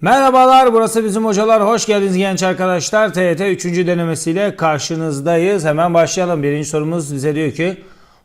Merhabalar burası bizim hocalar. Hoş geldiniz genç arkadaşlar. TYT 3. denemesiyle karşınızdayız. Hemen başlayalım. Birinci sorumuz bize diyor ki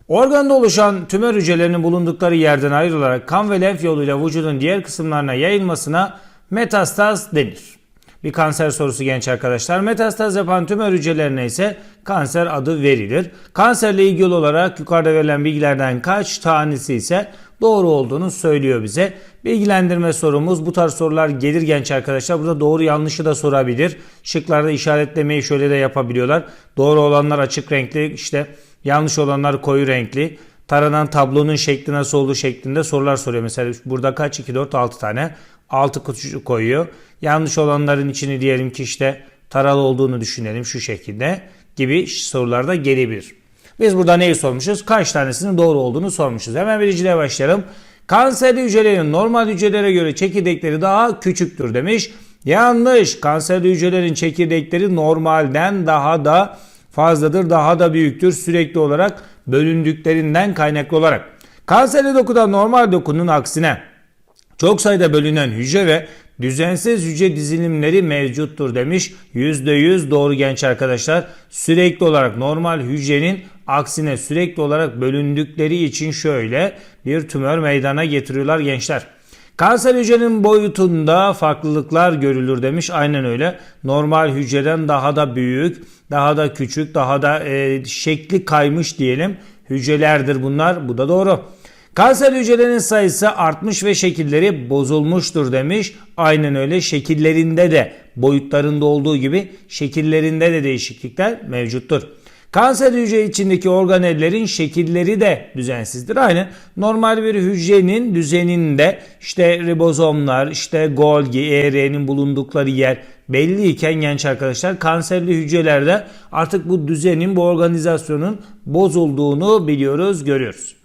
Organda oluşan tümör hücrelerinin bulundukları yerden ayrılarak kan ve lenf yoluyla vücudun diğer kısımlarına yayılmasına metastaz denir. Bir kanser sorusu genç arkadaşlar. Metastaz yapan tümör hücrelerine ise kanser adı verilir. Kanserle ilgili olarak yukarıda verilen bilgilerden kaç tanesi ise doğru olduğunu söylüyor bize. Bilgilendirme sorumuz bu tarz sorular gelir genç arkadaşlar. Burada doğru yanlışı da sorabilir. Şıklarda işaretlemeyi şöyle de yapabiliyorlar. Doğru olanlar açık renkli işte yanlış olanlar koyu renkli. Taranan tablonun şekli nasıl olduğu şeklinde sorular soruyor. Mesela burada kaç? 2, 4, 6 tane. 6 kutu koyuyor. Yanlış olanların içini diyelim ki işte taralı olduğunu düşünelim şu şekilde gibi sorularda gelebilir. Biz burada neyi sormuşuz? Kaç tanesinin doğru olduğunu sormuşuz. Hemen birinciliğe başlayalım. Kanserli hücrelerin normal hücrelere göre çekirdekleri daha küçüktür demiş. Yanlış. Kanserli hücrelerin çekirdekleri normalden daha da fazladır, daha da büyüktür sürekli olarak bölündüklerinden kaynaklı olarak. Kanserli dokuda normal dokunun aksine çok sayıda bölünen hücre ve düzensiz hücre dizilimleri mevcuttur demiş. %100 doğru genç arkadaşlar. Sürekli olarak normal hücrenin aksine sürekli olarak bölündükleri için şöyle bir tümör meydana getiriyorlar gençler. Kanser hücrenin boyutunda farklılıklar görülür demiş. Aynen öyle. Normal hücreden daha da büyük, daha da küçük, daha da e, şekli kaymış diyelim hücrelerdir bunlar. Bu da doğru. Kanser hücrelerinin sayısı artmış ve şekilleri bozulmuştur demiş. Aynen öyle şekillerinde de boyutlarında olduğu gibi şekillerinde de değişiklikler mevcuttur. Kanser hücre içindeki organellerin şekilleri de düzensizdir. Aynen normal bir hücrenin düzeninde işte ribozomlar, işte Golgi, ER'nin bulundukları yer belliyken genç arkadaşlar kanserli hücrelerde artık bu düzenin, bu organizasyonun bozulduğunu biliyoruz, görüyoruz.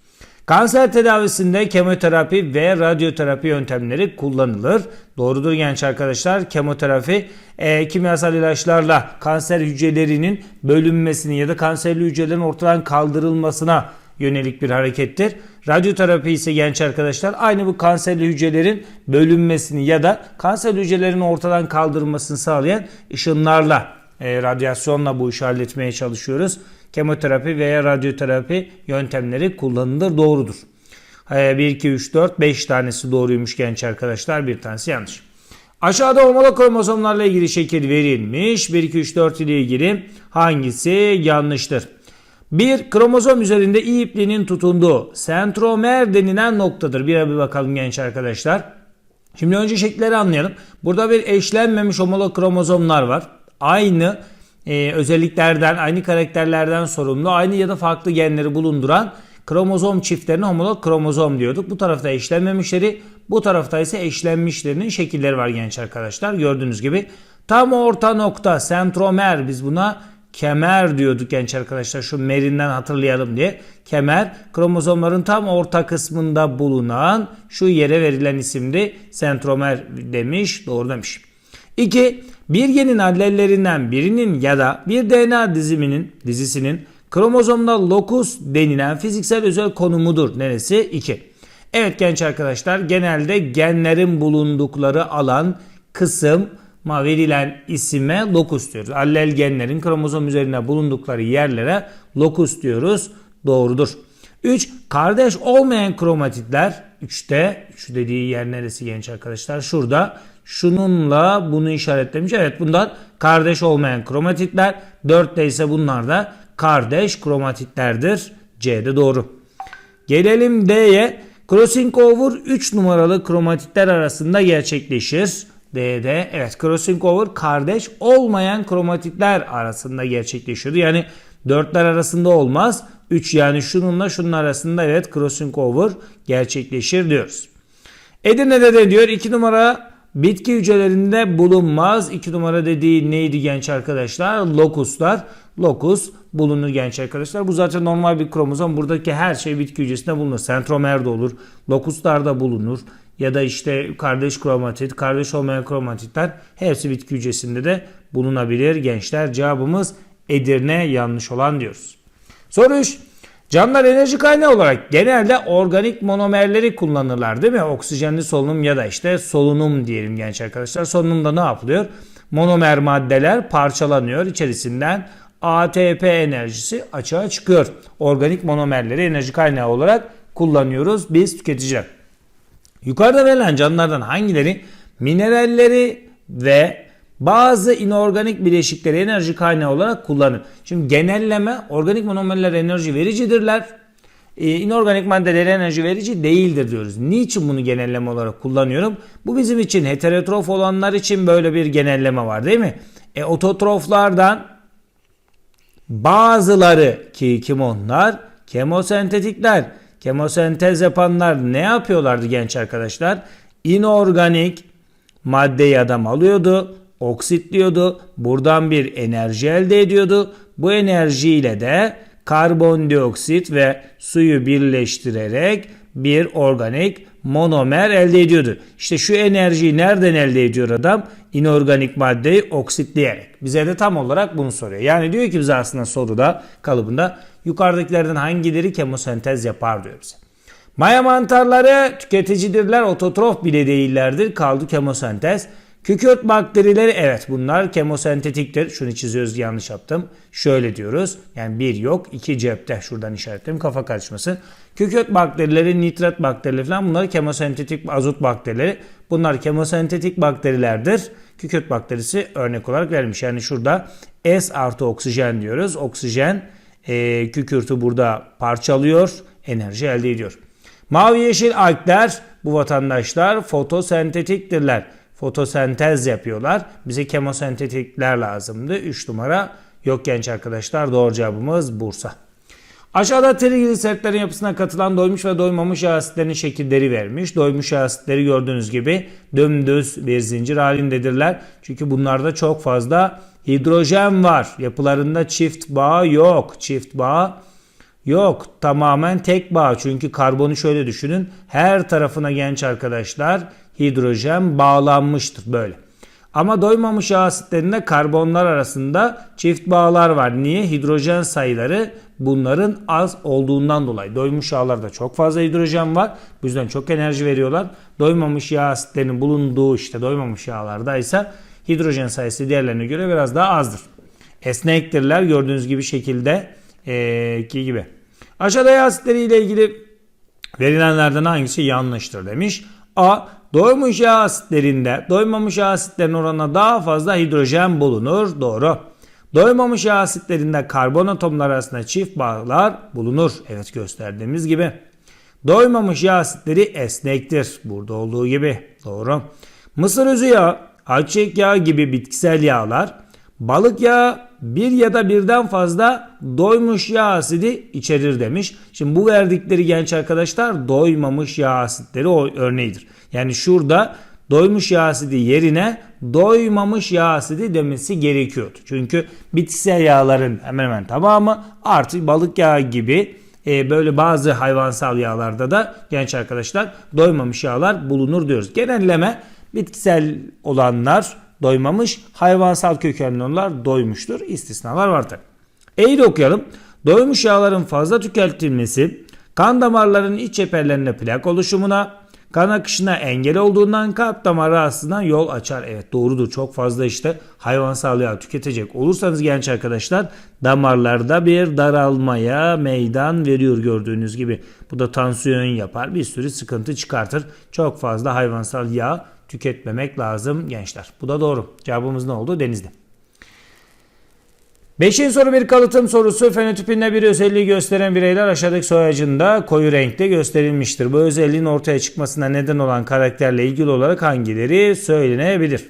Kanser tedavisinde kemoterapi ve radyoterapi yöntemleri kullanılır. Doğrudur genç arkadaşlar. Kemoterapi e, kimyasal ilaçlarla kanser hücrelerinin bölünmesini ya da kanserli hücrelerin ortadan kaldırılmasına yönelik bir harekettir. Radyoterapi ise genç arkadaşlar aynı bu kanserli hücrelerin bölünmesini ya da kanser hücrelerin ortadan kaldırılmasını sağlayan ışınlarla, e, radyasyonla bu işi halletmeye çalışıyoruz kemoterapi veya radyoterapi yöntemleri kullanılır doğrudur. 1, 2, 3, 4, 5 tanesi doğruymuş genç arkadaşlar. Bir tanesi yanlış. Aşağıda homolog kromozomlarla ilgili şekil verilmiş. 1, 2, 3, 4 ile ilgili hangisi yanlıştır? Bir kromozom üzerinde i ipliğinin tutunduğu sentromer denilen noktadır. Bir bir bakalım genç arkadaşlar. Şimdi önce şekilleri anlayalım. Burada bir eşlenmemiş homolog kromozomlar var. Aynı e, özelliklerden, aynı karakterlerden sorumlu, aynı ya da farklı genleri bulunduran kromozom çiftlerine homolog kromozom diyorduk. Bu tarafta eşlenmemişleri, bu tarafta ise eşlenmişlerinin şekilleri var genç arkadaşlar. Gördüğünüz gibi tam orta nokta sentromer biz buna kemer diyorduk genç arkadaşlar. Şu merinden hatırlayalım diye. Kemer kromozomların tam orta kısmında bulunan şu yere verilen isimdi. Sentromer demiş. Doğru demiş. 2. Bir genin allellerinden birinin ya da bir DNA diziminin dizisinin kromozomda lokus denilen fiziksel özel konumudur. Neresi? 2. Evet genç arkadaşlar genelde genlerin bulundukları alan kısım ma verilen isime lokus diyoruz. Allel genlerin kromozom üzerine bulundukları yerlere lokus diyoruz. Doğrudur. 3. Kardeş olmayan kromatitler 3'te şu dediği yer neresi genç arkadaşlar? Şurada şununla bunu işaretlemiş. Evet bunlar kardeş olmayan kromatitler. 4'te ise bunlar da kardeş kromatitlerdir. C'de doğru. Gelelim D'ye. Crossing over 3 numaralı kromatitler arasında gerçekleşir. D'de evet crossing over kardeş olmayan kromatitler arasında gerçekleşiyor. Yani 4'ler arasında olmaz. 3 yani şununla şunun arasında evet crossing over gerçekleşir diyoruz. Edirne'de de diyor 2 numara bitki hücrelerinde bulunmaz. 2 numara dediği neydi genç arkadaşlar? Lokuslar. Lokus bulunur genç arkadaşlar. Bu zaten normal bir kromozom. Buradaki her şey bitki hücresinde bulunur. Sentromer de olur. Lokuslar da bulunur. Ya da işte kardeş kromatit, kardeş olmayan kromatitler hepsi bitki hücresinde de bulunabilir gençler. Cevabımız Edirne yanlış olan diyoruz. Soru 3. Canlılar enerji kaynağı olarak genelde organik monomerleri kullanırlar değil mi? Oksijenli solunum ya da işte solunum diyelim genç arkadaşlar. Solunumda ne yapılıyor? Monomer maddeler parçalanıyor. İçerisinden ATP enerjisi açığa çıkıyor. Organik monomerleri enerji kaynağı olarak kullanıyoruz biz tüketiciler. Yukarıda verilen canlılardan hangileri mineralleri ve bazı inorganik bileşikleri enerji kaynağı olarak kullanır. Şimdi genelleme organik monomerler enerji vericidirler. Ee, inorganik maddeler enerji verici değildir diyoruz. Niçin bunu genelleme olarak kullanıyorum? Bu bizim için heterotrof olanlar için böyle bir genelleme var değil mi? E, ototroflardan bazıları ki kim onlar? Kemosentetikler. Kemosentez yapanlar ne yapıyorlardı genç arkadaşlar? İnorganik maddeyi adam alıyordu, oksitliyordu. Buradan bir enerji elde ediyordu. Bu enerjiyle de karbondioksit ve suyu birleştirerek bir organik monomer elde ediyordu. İşte şu enerjiyi nereden elde ediyor adam? İnorganik maddeyi oksitleyerek. Bize de tam olarak bunu soruyor. Yani diyor ki bize aslında soruda kalıbında yukarıdakilerden hangileri kemosentez yapar diyor bize. Maya mantarları tüketicidirler, ototrof bile değillerdir. Kaldı kemosentez. Kükürt bakterileri evet bunlar kemosentetiktir. Şunu çiziyoruz yanlış yaptım. Şöyle diyoruz. Yani bir yok iki cepte. Şuradan işaretledim kafa karışmasın. Kükürt bakterileri, nitrat bakterileri falan bunlar kemosentetik azot bakterileri. Bunlar kemosentetik bakterilerdir. Kükürt bakterisi örnek olarak verilmiş. Yani şurada S artı oksijen diyoruz. Oksijen e, kükürtü burada parçalıyor. Enerji elde ediyor. Mavi yeşil algler bu vatandaşlar fotosentetiktirler. Fotosentez yapıyorlar. Bize kemosentetikler lazımdı. 3 numara yok genç arkadaşlar. Doğru cevabımız Bursa. Aşağıda trigliseritlerin yapısına katılan doymuş ve doymamış yağ asitlerinin şekilleri vermiş. Doymuş asitleri gördüğünüz gibi dümdüz bir zincir halindedirler. Çünkü bunlarda çok fazla hidrojen var. Yapılarında çift bağ yok. Çift bağ yok. Tamamen tek bağ. Çünkü karbonu şöyle düşünün. Her tarafına genç arkadaşlar hidrojen bağlanmıştır böyle. Ama doymamış asitlerinde karbonlar arasında çift bağlar var. Niye? Hidrojen sayıları bunların az olduğundan dolayı. Doymuş yağlarda çok fazla hidrojen var. Bu yüzden çok enerji veriyorlar. Doymamış yağ asitlerinin bulunduğu işte doymamış yağlarda ise hidrojen sayısı diğerlerine göre biraz daha azdır. Esnektirler gördüğünüz gibi şekilde ki gibi. Aşağıda yağ asitleri ile ilgili verilenlerden hangisi yanlıştır demiş. A. Doymuş yağ asitlerinde doymamış yağ asitlerin oranına daha fazla hidrojen bulunur. Doğru. Doymamış yağ asitlerinde karbon atomları arasında çift bağlar bulunur. Evet gösterdiğimiz gibi. Doymamış yağ asitleri esnektir. Burada olduğu gibi. Doğru. Mısır özü yağı, ayçiçek yağı gibi bitkisel yağlar, balık yağı bir ya da birden fazla doymuş yağ asidi içerir demiş. Şimdi bu verdikleri genç arkadaşlar doymamış yağ asitleri o örneğidir. Yani şurada doymuş yağ asidi yerine doymamış yağ asidi demesi gerekiyordu. Çünkü bitkisel yağların hemen hemen tamamı artı balık yağı gibi e, böyle bazı hayvansal yağlarda da genç arkadaşlar doymamış yağlar bulunur diyoruz. Genelleme bitkisel olanlar doymamış, hayvansal kökenli olanlar doymuştur. İstisnalar var tabi. Eğri okuyalım. Doymuş yağların fazla tüketilmesi kan damarlarının iç cephelerinde plak oluşumuna, kan akışına engel olduğundan kalp damar rahatsızlığından yol açar. Evet doğrudur çok fazla işte hayvansal yağ tüketecek olursanız genç arkadaşlar damarlarda bir daralmaya meydan veriyor gördüğünüz gibi. Bu da tansiyon yapar bir sürü sıkıntı çıkartır. Çok fazla hayvansal yağ tüketmemek lazım gençler. Bu da doğru. Cevabımız ne oldu? Denizli. Beşinci soru bir kalıtım sorusu. Fenotipinde bir özelliği gösteren bireyler aşağıdaki soyacında koyu renkte gösterilmiştir. Bu özelliğin ortaya çıkmasına neden olan karakterle ilgili olarak hangileri söylenebilir?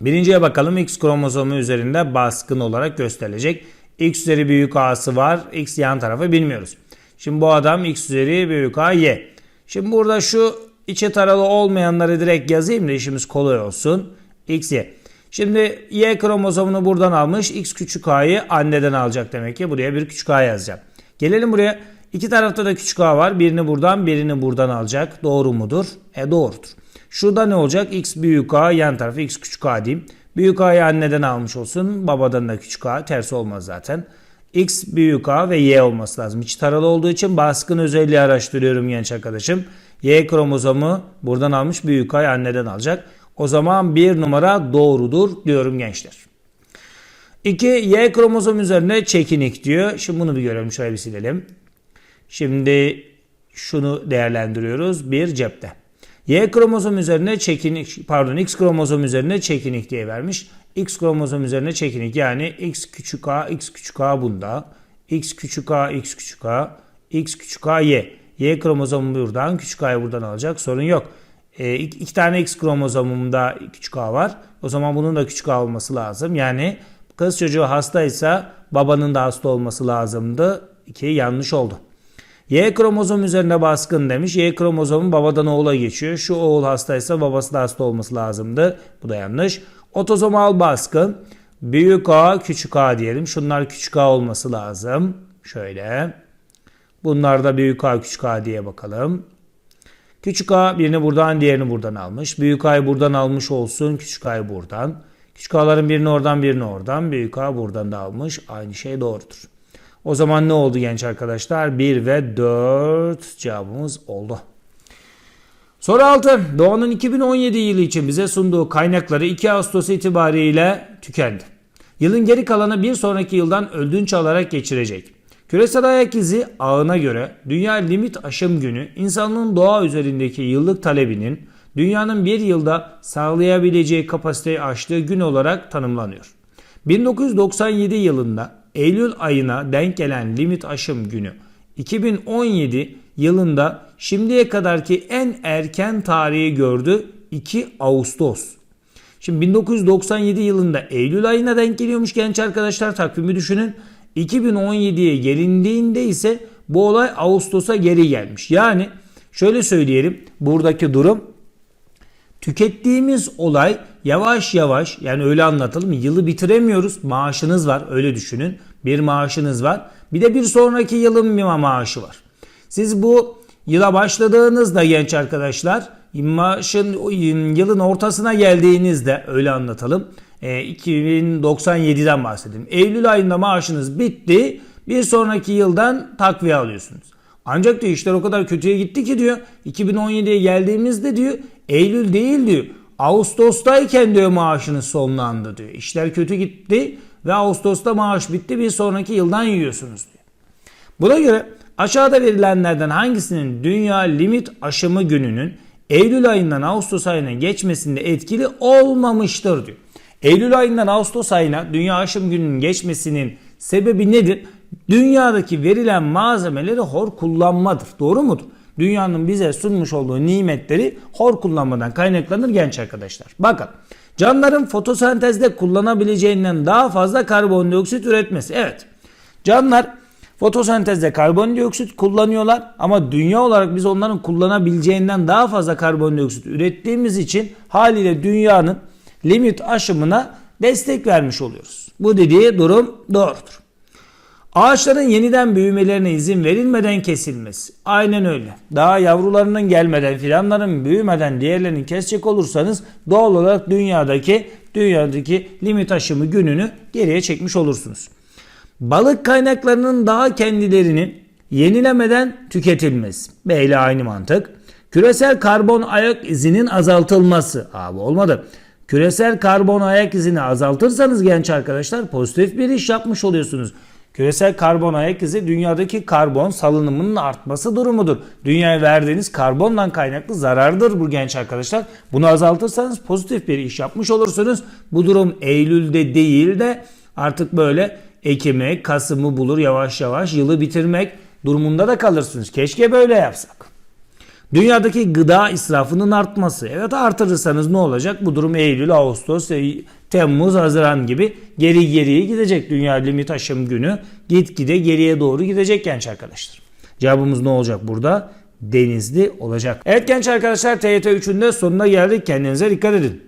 Birinciye bakalım X kromozomu üzerinde baskın olarak gösterilecek. X üzeri büyük A'sı var. X yan tarafı bilmiyoruz. Şimdi bu adam X üzeri büyük A Y. Şimdi burada şu içe taralı olmayanları direkt yazayım da işimiz kolay olsun. X, Y. Şimdi Y kromozomunu buradan almış. X küçük A'yı anneden alacak demek ki. Buraya bir küçük A yazacağım. Gelelim buraya. İki tarafta da küçük A var. Birini buradan birini buradan alacak. Doğru mudur? E doğrudur. Şurada ne olacak? X büyük A yan tarafı X küçük A diyeyim. Büyük A'yı anneden almış olsun. Babadan da küçük A. Tersi olmaz zaten. X büyük A ve Y olması lazım. İç taralı olduğu için baskın özelliği araştırıyorum genç arkadaşım. Y kromozomu buradan almış büyük A'yı anneden alacak. O zaman bir numara doğrudur diyorum gençler. 2. Y kromozom üzerine çekinik diyor. Şimdi bunu bir görelim. Şöyle bir silelim. Şimdi şunu değerlendiriyoruz. Bir cepte. Y kromozom üzerine çekinik pardon X kromozom üzerine çekinik diye vermiş. X kromozom üzerine çekinik yani X küçük a X küçük a bunda. X küçük a X küçük a X küçük a Y. Y kromozomu buradan küçük a'yı buradan alacak sorun yok. E, iki, iki tane X kromozomumda küçük a var. O zaman bunun da küçük a olması lazım. Yani kız çocuğu hastaysa babanın da hasta olması lazımdı. İki yanlış oldu. Y kromozom üzerine baskın demiş. Y kromozomun babadan oğula geçiyor. Şu oğul hastaysa babası da hasta olması lazımdı. Bu da yanlış. Otozomal baskın. Büyük A, küçük A diyelim. Şunlar küçük A olması lazım. Şöyle. Bunlar da büyük A, küçük A diye bakalım. Küçük A birini buradan diğerini buradan almış. Büyük A'yı buradan almış olsun. Küçük A'yı buradan. Küçük A'ların birini oradan birini oradan. Büyük A buradan da almış. Aynı şey doğrudur. O zaman ne oldu genç arkadaşlar? 1 ve 4 cevabımız oldu. Soru 6. Doğan'ın 2017 yılı için bize sunduğu kaynakları 2 Ağustos itibariyle tükendi. Yılın geri kalanı bir sonraki yıldan ödünç alarak geçirecek. Küresel ayak izi ağına göre Dünya Limit Aşım Günü insanlığın doğa üzerindeki yıllık talebinin dünyanın bir yılda sağlayabileceği kapasiteyi aştığı gün olarak tanımlanıyor. 1997 yılında Eylül ayına denk gelen limit aşım günü 2017 yılında şimdiye kadarki en erken tarihi gördü 2 Ağustos. Şimdi 1997 yılında Eylül ayına denk geliyormuş genç arkadaşlar takvimi düşünün. 2017'ye gelindiğinde ise bu olay Ağustos'a geri gelmiş. Yani şöyle söyleyelim buradaki durum tükettiğimiz olay yavaş yavaş yani öyle anlatalım yılı bitiremiyoruz maaşınız var öyle düşünün bir maaşınız var bir de bir sonraki yılın bir maaşı var. Siz bu yıla başladığınızda genç arkadaşlar maaşın yılın ortasına geldiğinizde öyle anlatalım e, 2097'den bahsedelim. Eylül ayında maaşınız bitti bir sonraki yıldan takviye alıyorsunuz. Ancak diyor işler o kadar kötüye gitti ki diyor 2017'ye geldiğimizde diyor Eylül değil diyor. Ağustos'tayken diyor maaşınız sonlandı diyor. İşler kötü gitti ve Ağustos'ta maaş bitti bir sonraki yıldan yiyorsunuz diyor. Buna göre aşağıda verilenlerden hangisinin dünya limit aşımı gününün Eylül ayından Ağustos ayına geçmesinde etkili olmamıştır diyor. Eylül ayından Ağustos ayına dünya aşım gününün geçmesinin sebebi nedir? Dünyadaki verilen malzemeleri hor kullanmadır. Doğru mudur? Dünyanın bize sunmuş olduğu nimetleri hor kullanmadan kaynaklanır genç arkadaşlar. Bakın canlıların fotosentezde kullanabileceğinden daha fazla karbondioksit üretmesi. Evet canlılar fotosentezde karbondioksit kullanıyorlar ama dünya olarak biz onların kullanabileceğinden daha fazla karbondioksit ürettiğimiz için haliyle dünyanın limit aşımına destek vermiş oluyoruz. Bu dediği durum doğrudur. Ağaçların yeniden büyümelerine izin verilmeden kesilmesi. Aynen öyle. Daha yavrularının gelmeden, filanların büyümeden diğerlerini kesecek olursanız doğal olarak dünyadaki dünyadaki limit aşımı gününü geriye çekmiş olursunuz. Balık kaynaklarının daha kendilerini yenilemeden tüketilmesi. Beyle aynı mantık. Küresel karbon ayak izinin azaltılması. Abi olmadı. Küresel karbon ayak izini azaltırsanız genç arkadaşlar pozitif bir iş yapmış oluyorsunuz. Küresel karbon ayak izi dünyadaki karbon salınımının artması durumudur. Dünyaya verdiğiniz karbondan kaynaklı zarardır bu genç arkadaşlar. Bunu azaltırsanız pozitif bir iş yapmış olursunuz. Bu durum Eylül'de değil de artık böyle Ekim'i, Kasım'ı bulur yavaş yavaş yılı bitirmek durumunda da kalırsınız. Keşke böyle yapsak. Dünyadaki gıda israfının artması. Evet artırırsanız ne olacak? Bu durum Eylül, Ağustos, Temmuz, Haziran gibi geri geriye gidecek. Dünya limit aşım günü gitgide geriye doğru gidecek genç arkadaşlar. Cevabımız ne olacak burada? Denizli olacak. Evet genç arkadaşlar TYT 3'ün de sonuna geldik. Kendinize dikkat edin.